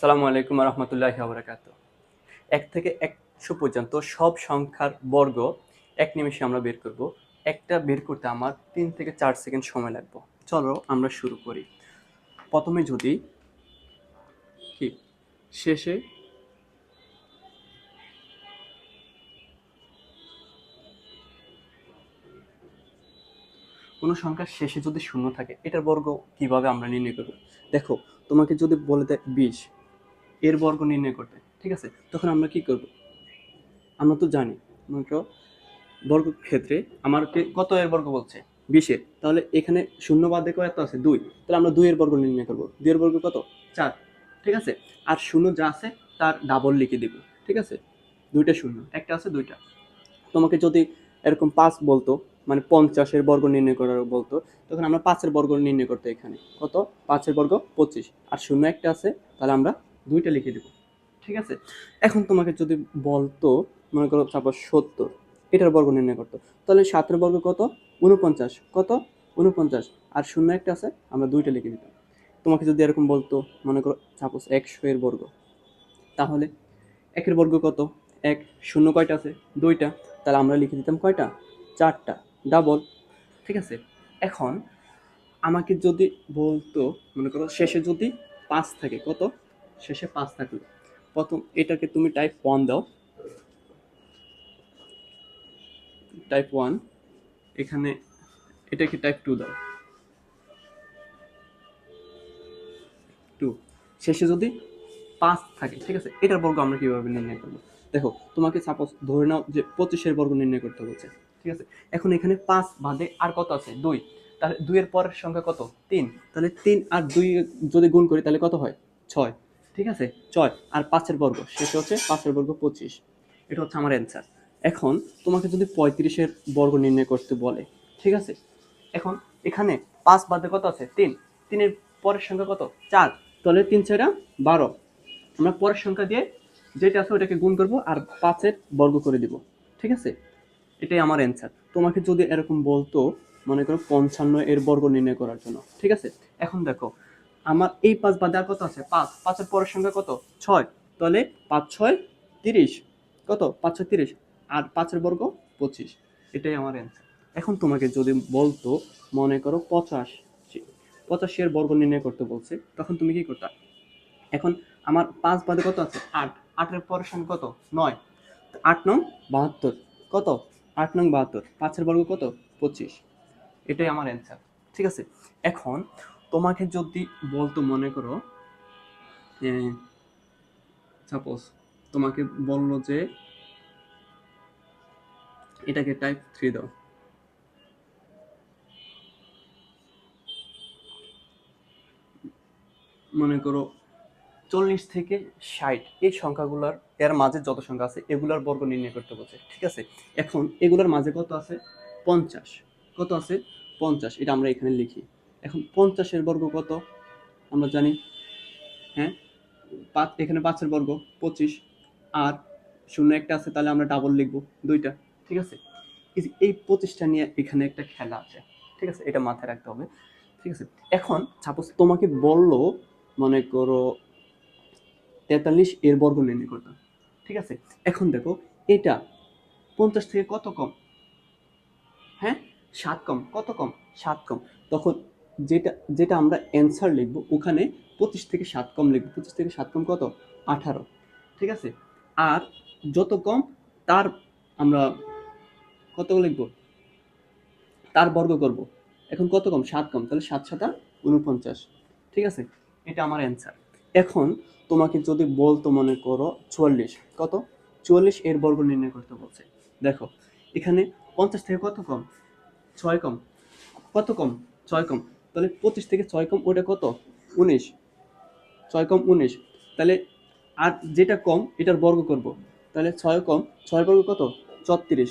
সালামু আলাইকুম রহমতুল্লাহ আবরাকাত এক থেকে একশো পর্যন্ত সব সংখ্যার বর্গ এক নিমেষে আমরা বের করব। একটা বের করতে আমার তিন থেকে চার সেকেন্ড সময় লাগবে। চলো আমরা শুরু করি। প্রথমে যদি কি? শেষে কোনো সংখ্যার শেষে যদি শূন্য থাকে, এটার বর্গ কীভাবে আমরা নির্ণয় করব? দেখো, তোমাকে যদি বলে দেয় বিশ এর বর্গ নির্ণয় করতে। ঠিক আছে? তখন আমরা কি করব? আমরা তো জানি, মনে বর্গ ক্ষেত্রে আমাকে কত এর বর্গ বলছে? বিশের তাহলে এখানে শূন্য বাদ দেখো এত আছে? দুই। তাহলে আমরা দুইয়ের বর্গ নির্ণয় করব। দুইয়ের বর্গ কত? চার। ঠিক আছে? আর শূন্য যা আছে, তার ডাবল লিখে দিব। ঠিক আছে? দুইটা শূন্য। একটা আছে, দুইটা। তোমাকে যদি এরকম পাঁচ বলতো মানে পঞ্চাশের বর্গ নির্ণয় করার বলতো, তখন আমরা পাঁচের বর্গ নির্ণয় করতে এখানে। কত? পাঁচের বর্গ পঁচিশ। আর শূন্য একটা আছে, তাহলে আমরা দুইটা লিখে দেব। ঠিক আছে? এখন তোমাকে যদি বলতো, মনে করো তারপর সত্তর, এটার বর্গ নির্ণয় করতো। তাহলে সাতের বর্গ কত? উনপঞ্চাশ কত? উনপঞ্চাশ আর শূন্য একটা আছে, আমরা দুইটা লিখে দিতাম। তোমাকে যদি এরকম বলতো, মনে করো সাপোজ একশো এর বর্গ। তাহলে একের বর্গ কত? এক। শূন্য কয়টা আছে? দুইটা। তাহলে আমরা লিখে দিতাম কয়টা? চারটা। ডাবল। ঠিক আছে? এখন আমাকে যদি বলতো, মনে করো শেষে যদি পাঁচ থাকে, কত? শেষে পাঁচ থাকলে। প্রথম এটাকে তুমি টাইপ ওয়ান দাও। টাইপ ওয়ান এখানে এটাকে টাইপ টু দাও। টু শেষে যদি পাঁচ থাকে, ঠিক আছে? এটার বর্গ আমরা কীভাবে নির্ণয় করব? দেখো, তোমাকে সাপোজ ধরে নাও যে পঁচিশের বর্গ নির্ণয় করতে বলছে, ঠিক আছে? এখন এখানে পাঁচ বাদে আর কত আছে? দুই। তাহলে দুইয়ের পরের সংখ্যা কত? তিন। তাহলে তিন আর দুই যদি গুণ করি, তাহলে কত হয়? ছয়। ঠিক আছে? ছয়। আর পাঁচের বর্গ, শেষে হচ্ছে পাঁচের বর্গ পঁচিশ। এটা হচ্ছে আমার অ্যান্সার এখন তোমাকে যদি পঁয়ত্রিশের বর্গ নির্ণয় করতে বলে, ঠিক আছে? এখন এখানে পাঁচ বাদে কত আছে? তিন। তিনের পরের সংখ্যা কত? চার। তাহলে তিন ছয়টা বারো। আমরা পরের সংখ্যা দিয়ে যেটা আছে ওটাকে গুণ করব আর পাঁচের বর্গ করে দিব। ঠিক আছে? এটাই আমার অ্যান্সার তোমাকে যদি এরকম বলতো, মনে করো পঞ্চান্ন এর বর্গ নির্ণয় করার জন্য। ঠিক আছে? এখন দেখো আমার এই পাঁচ বাদে আর কত আছে? পাঁচ। পাঁচের পরের সংখ্যা কত? ছয়। তাহলে পাঁচ, ছয়, তিরিশ। কত? পাঁচ, ছয়, তিরিশ। আর পাঁচের বর্গ পঁচিশ। এটাই আমার অ্যান্সার এখন তোমাকে যদি বলতো, মনে করো পঁচাশি পঁচাশি এর বর্গ নির্ণয় করতে বলছে, তখন তুমি কি করতা? এখন আমার পাঁচ বাদে কত আছে? আট। আটের পরের সংখ্যা কত? নয়। আট নং বাহাত্তর। কত? আট নং বাহাত্তর। পাঁচের বর্গ কত? পঁচিশ। এটাই আমার অ্যান্সার ঠিক আছে? এখন তোমাকে যদি বলতো, মনে করো সাপোজ তোমাকে বলল যে, এটাকে টাইপ থ্রি দাও। মনে করো, চল্লিশ থেকে ষাট, এই সংখ্যাগুলোর, এর মাঝে যত সংখ্যা আছে, এগুলার বর্গ নির্ণয় করতে বলছে, ঠিক আছে? এখন এগুলোর মাঝে কত আছে? পঞ্চাশ। কত আছে? পঞ্চাশ, এটা আমরা এখানে লিখি। এখন পঞ্চাশের বর্গ কত? আমরা জানি হ্যাঁ? পাঁচ, এখানে পাঁচের বর্গ, পঁচিশ। আর শূন্য একটা আছে, তাহলে আমরা ডাবল লিখব, দুইটা, ঠিক আছে? এই পঁচিশটা নিয়ে এখানে একটা খেলা আছে, ঠিক আছে? এটা মাথায় রাখতে হবে, ঠিক আছে? এখন সাপোজ তোমাকে বলল, মনে করো, তেতাল্লিশ এর বর্গ নির্ণয় করতাম ঠিক আছে? এখন দেখো, এটা পঞ্চাশ থেকে কত কম? হ্যাঁ? সাত কম, কত কম? সাত কম। তখন যেটা যেটা আমরা অ্যান্সার লিখব, ওখানে পঁচিশ থেকে সাত কম লিখব। পঁচিশ থেকে সাত কম কত? আঠারো। ঠিক আছে? আর যত কম, তার আমরা কত লিখব? তার বর্গ করব। এখন কত কম? সাত কম। তাহলে সাত সাতা উনপঞ্চাশ। ঠিক আছে? এটা আমার অ্যান্সার এখন তোমাকে যদি বলতো মনে করো চুয়াল্লিশ, কত? চুয়াল্লিশ এর বর্গ নির্ণয় করতে বলছে। দেখো, এখানে পঞ্চাশ থেকে কত কম? ছয় কম। কত কম? ছয় কম। তাহলে পঁচিশ থেকে ছয় কম ওটা কত? উনিশ। ছয় কম উনিশ। তাহলে আর যেটা কম, এটার বর্গ করব। তাহলে ছয় কম ছয় বর্গ কত? ছত্রিশ।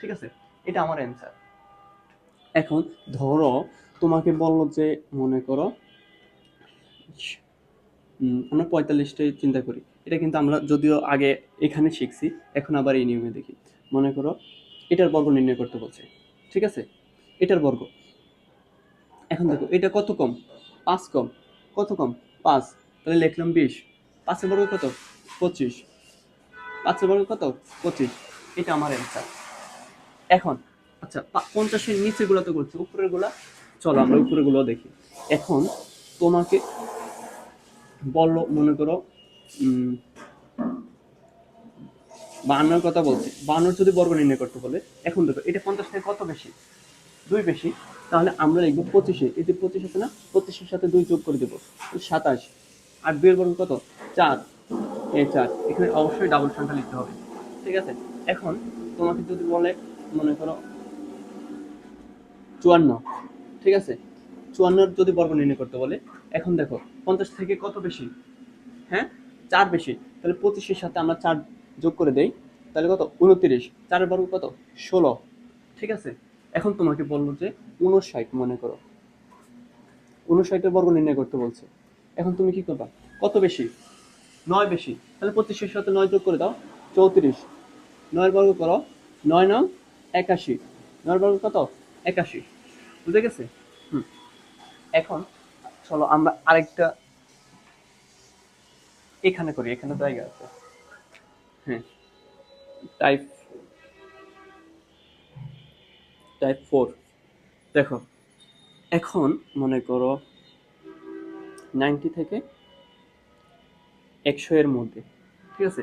ঠিক আছে? এটা আমার অ্যান্সার এখন ধরো তোমাকে বলল যে, মনে করো আমরা পঁয়তাল্লিশটাই চিন্তা করি। এটা কিন্তু আমরা যদিও আগে এখানে শিখছি, এখন আবার এই নিয়মে দেখি। মনে করো, এটার বর্গ নির্ণয় করতে বলছে। ঠিক আছে? এটার বর্গ। এখন দেখো এটা কত কম? পাঁচ কম। কত কম? পাঁচ। তাহলে লিখলাম বিশ। পাঁচের বর্গ কত? পঁচিশ। পাঁচের বর্গ কত? পঁচিশ। এটা আমার অ্যান্সার এখন আচ্ছা পঞ্চাশের নিচে গুলা তো করছি উপরেরগুলা চলো আমরা উপরেরগুলো দেখি। এখন তোমাকে বলল মনে করো উম, বাহান্নর কথা বলছি। বাহান্নর যদি বর্গ নির্ণয় করতে বলে এখন দেখো এটা পঞ্চাশ থেকে কত বেশি? দুই বেশি, তাহলে আমরা লিখব পঁচিশে। যে পঁচিশ আছে না, পঁচিশের সাথে দুই যোগ করে দেবো, সাতাশ। আর দুইয়ের বর্গ কত? চার। এই চার। এখানে অবশ্যই ডাবল সংখ্যা লিখতে হবে। ঠিক আছে? এখন তোমাকে যদি বলে, মনে করো, চুয়ান্ন। ঠিক আছে? চুয়ান্নর যদি বর্গ নির্ণয় করতে বলে, এখন দেখো, পঞ্চাশ থেকে কত বেশি? হ্যাঁ? চার বেশি। তাহলে পঁচিশের সাথে আমরা চার যোগ করে দেই, তাহলে কত? উনত্রিশ। চারের বর্গ কত? ষোলো। ঠিক আছে? এখন তোমাকে বলল যে উনষাট মনে করো। উনষাটের বর্গ নির্ণয় করতে বলছে। এখন তুমি কি করবা? কত বেশি? নয় বেশি। তাহলে পঁচিশের সাথে নয় যোগ করে দাও, চৌত্রিশ। নয়ের বর্গ করো, নয় নং একাশি। নয়ের বর্গ কত? একাশি। বুঝে গেছে? হুম। এখন চলো আমরা আরেকটা এখানে করি, এখানে জায়গা আছে। হ্যাঁ। টাইপ টাইপ ফোর দেখো, এখন মনে করো নাইনটি থেকে একশো এর মধ্যে, ঠিক আছে?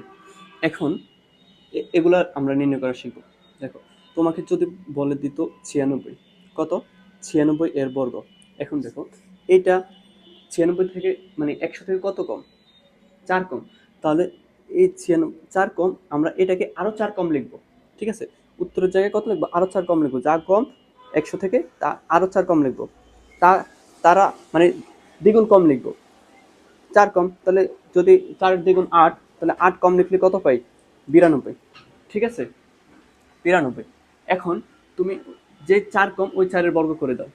এখন এগুলা আমরা নির্ণয় করা শিখব। দেখো, তোমাকে যদি বলে দিত ছিয়ানব্বই, কত? ছিয়ানব্বই এর বর্গ। এখন দেখো এটা ছিয়ানব্বই থেকে মানে একশো থেকে কত কম? চার কম। তাহলে এই ছিয়ানব্বই, চার কম, আমরা এটাকে আরও চার কম লিখব, ঠিক আছে? উত্তরের জায়গায় কত লিখব? আরও চার কম লিখব। যা কম, একশো থেকে তা আরও চার কম লিখব। তা, তারা মানে দ্বিগুণ কম লিখব। চার কম, তাহলে যদি চার দ্বিগুণ আট, তাহলে আট কম লিখলে কত পাই? বিরানব্বই। ঠিক আছে? বিরানব্বই। এখন তুমি যে চার কম, ওই চারের বর্গ করে দাও।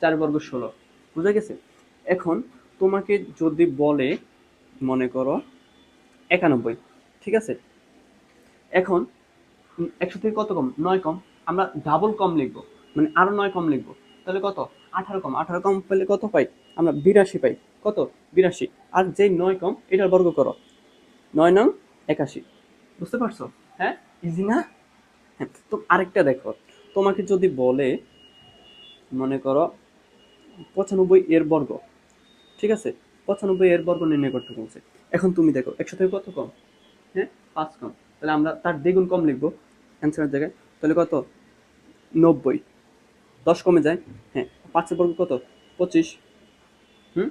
চার বর্গ ষোলো। বুঝা গেছে? এখন তোমাকে যদি বলে, মনে করো, একানব্বই। ঠিক আছে? এখন একশো থেকে কত কম? নয় কম। আমরা ডাবল কম লিখব। মানে আরও নয় কম লিখব। তাহলে কত? আঠারো কম। আঠারো কম পেলে কত পাই? আমরা বিরাশি পাই। কত? বিরাশি। আর যেই নয় কম, এটার বর্গ করো। নয় নং একাশি। বুঝতে পারছ? হ্যাঁ? ইজি না? হ্যাঁ তো আরেকটা দেখো। তোমাকে যদি বলে, মনে করো, পঁচানব্বই এর বর্গ। ঠিক আছে? পঁচানব্বই এর বর্গ নির্ণয় করতে বলছে। এখন তুমি দেখো, একশো থেকে কত কম? হ্যাঁ? পাঁচ কম। তাহলে আমরা তার দ্বিগুণ কম লিখব। অ্যান্সারের জায়গায়। তাহলে কত? নব্বই। দশ কমে যায়? হ্যাঁ। পাঁচের বর্গ কত? পঁচিশ। হুম?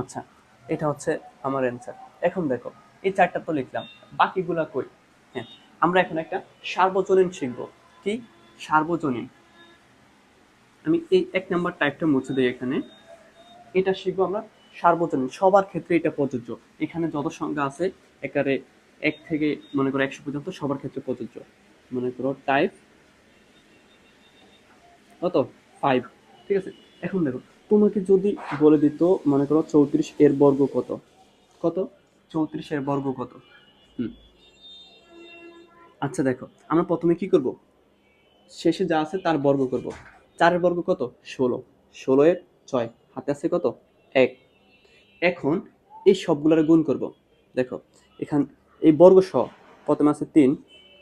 আচ্ছা এটা হচ্ছে আমার অ্যান্সার এখন দেখো, এই চারটা তো লিখলাম। বাকিগুলা কই? হ্যাঁ আমরা এখন একটা সার্বজনীন শিখব। কি? সার্বজনীন। আমি এই এক নাম্বার টাইপটা মুছে দিই এখানে। এটা শিখব আমরা সার্বজনীন। সবার ক্ষেত্রে এটা প্রযোজ্য। এখানে যত সংখ্যা আছে একারে এক থেকে, মনে করো একশো পর্যন্ত সবার ক্ষেত্রে প্রযোজ্য। মনে করো টাইপ কত? ফাইভ ঠিক আছে? এখন দেখো তোমাকে যদি বলে দিত মনে করো চৌত্রিশ এর বর্গ কত? কত? চৌত্রিশ এর বর্গ কত? হুম। আচ্ছা দেখো আমরা প্রথমে কি করব? শেষে যা আছে তার বর্গ করব। চারের বর্গ কত? ষোলো। ষোলো এর ছয়। হাতে আছে কত? এক। এখন এই সবগুলোর গুণ করব। দেখো এখান এই বর্গ স প্রথমে আছে তিন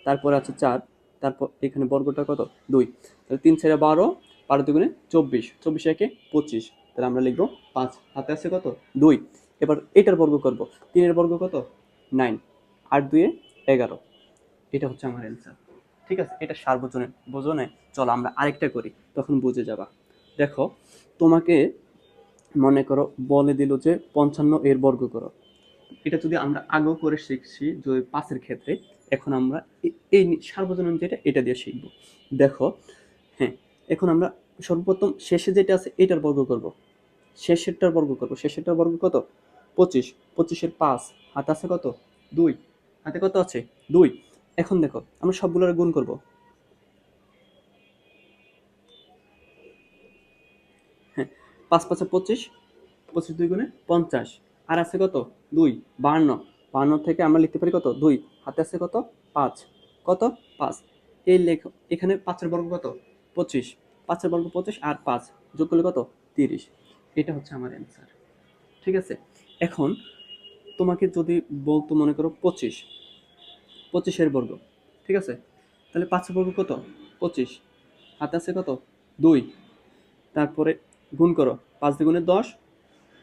তারপরে আছে চার, তারপর এখানে বর্গটা কত? দুই। তাহলে তিন ছেড়ে বারো বারো দুগুণে চব্বিশ। চব্বিশ একে পঁচিশ। তাহলে আমরা লিখব পাঁচ। হাতে আছে কত? দুই। এবার এটার বর্গ করব। তিনের বর্গ কত? নাইন। আট দুয়ে এগারো। এটা হচ্ছে আমার অ্যান্সার ঠিক আছে? এটা সার্বজনীন। বোঝো নাই? চলো আমরা আরেকটা করি। তখন বুঝে যাবা। দেখো, তোমাকে মনে করো বলে দিল যে পঞ্চান্ন এর বর্গ করো। এটা যদি আমরা আগেও করে শিখছি যে পাঁচের ক্ষেত্রে এখন আমরা এই সার্বজনীন যেটা, এটা দিয়ে শিখব। দেখো হ্যাঁ এখন আমরা সর্বপ্রথম শেষে যেটা আছে, এটার বর্গ করব। শেষেরটার বর্গ করব। শেষেরটার বর্গ কত? পঁচিশ। পঁচিশের পাঁচ। হাত আছে কত? দুই। হাতে কত আছে? দুই। এখন দেখো, আমরা সবগুলোর গুণ করব। হ্যাঁ পাঁচ পাঁচে পঁচিশ পঁচিশ দুই গুণে পঞ্চাশ। আর আছে কত? দুই। বাহান্ন। বাহান্ন থেকে আমরা লিখতে পারি কত? দুই। হাতে আছে কত? পাঁচ। কত? পাঁচ। এই লেখ, এখানে পাঁচের বর্গ কত? পঁচিশ। পাঁচের বর্গ পঁচিশ আর পাঁচ। যোগ করলে কত? তিরিশ। এটা হচ্ছে আমার অ্যান্সার ঠিক আছে? এখন তোমাকে যদি বলতো মনে করো পঁচিশ। পঁচিশের বর্গ। ঠিক আছে? তাহলে পাঁচের বর্গ কত? পঁচিশ। হাতে আছে কত? দুই। তারপরে গুণ করো। পাঁচ দ্বিগুণে দশ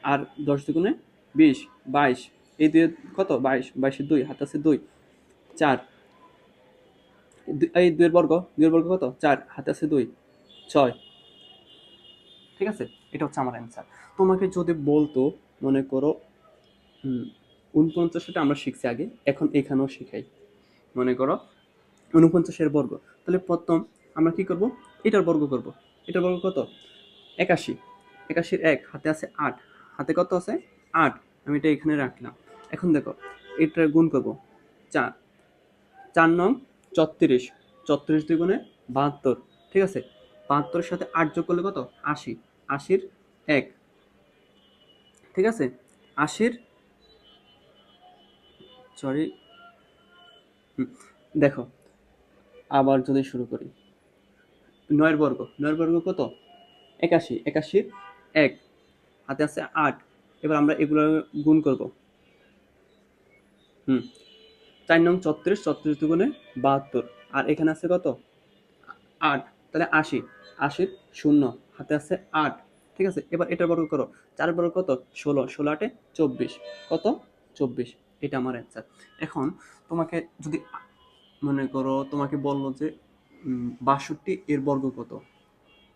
আর দশ দ্বিগুণে বিশ। বাইশ। এই দুই কত? বাইশ বাইশের দুই, হাতে আছে দুই, চার। এই দুইয়ের বর্গ দুইয়ের বর্গ কত? চার, হাতে আছে দুই, ছয়। ঠিক আছে? এটা হচ্ছে আমার অ্যান্সার তোমাকে যদি বলতো, মনে করো উনপঞ্চাশটা আমরা শিখছি আগে, এখন এখানেও শিখাই। মনে করো উনপঞ্চাশের বর্গ। তাহলে প্রথম আমরা কি করব? এটার বর্গ করব। এটার বর্গ কত? একাশি। একাশির এক, হাতে আছে আট। হাতে কত আছে? আট। আমি এটা এখানে রাখলাম। এখন দেখো, এটা গুণ করব চার। চার নং চত্রিশ। ছত্রিশ দুগুণে বাহাত্তর, ঠিক আছে? বাহাত্তরের সাথে আট যোগ করলে কত? আশি। আশির এক। ঠিক আছে? আশির সরি দেখো, আবার যদি শুরু করি। নয়ের বর্গ। নয়ের বর্গ কত? একাশি। একাশির এক। হাতে আছে আট। এবার আমরা এগুলো গুণ করব। হুম। চার নং ছত্রিশ ছত্রিশ দুগুণে বাহাত্তর। আর এখানে আছে কত? আট। তাহলে আশি। আশির শূন্য। হাতে আছে আট। ঠিক আছে? এবার এটার বর্গ করো। চার বর্গ কত? ষোলো। ষোলো আটে চব্বিশ। কত? চব্বিশ। এটা আমার অ্যান্সার এখন তোমাকে যদি মনে করো, তোমাকে বলল যে বাষট্টি এর বর্গ কত?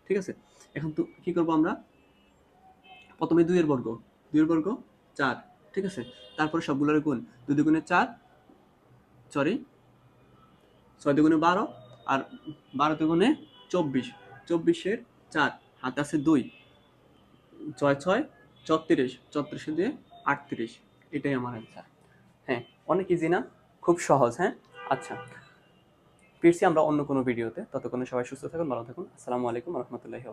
ঠিক আছে? এখন তো কি করব আমরা? প্রথমে দুইয়ের বর্গ। দুইয়ের বর্গ চার। ঠিক আছে? তারপরে সবগুলোর গুণ দুই দুগুণে চার সরি ছয় দুগুণে বারো আর বারো দুগুণে চব্বিশ। চব্বিশের চার, হাতে আছে দুই। ছয় ছয়, ছত্রিশ, ছত্রিশে দিয়ে আটত্রিশ। এটাই আমার অ্যান্সার হ্যাঁ অনেক ইজি না? খুব সহজ হ্যাঁ? আচ্ছা ফিরছি আমরা অন্য কোনো ভিডিওতে ততক্ষণে সবাই সুস্থ থাকুন, ভালো থাকুন। আসসালামু আলাইকুম রহমতুল্লাহি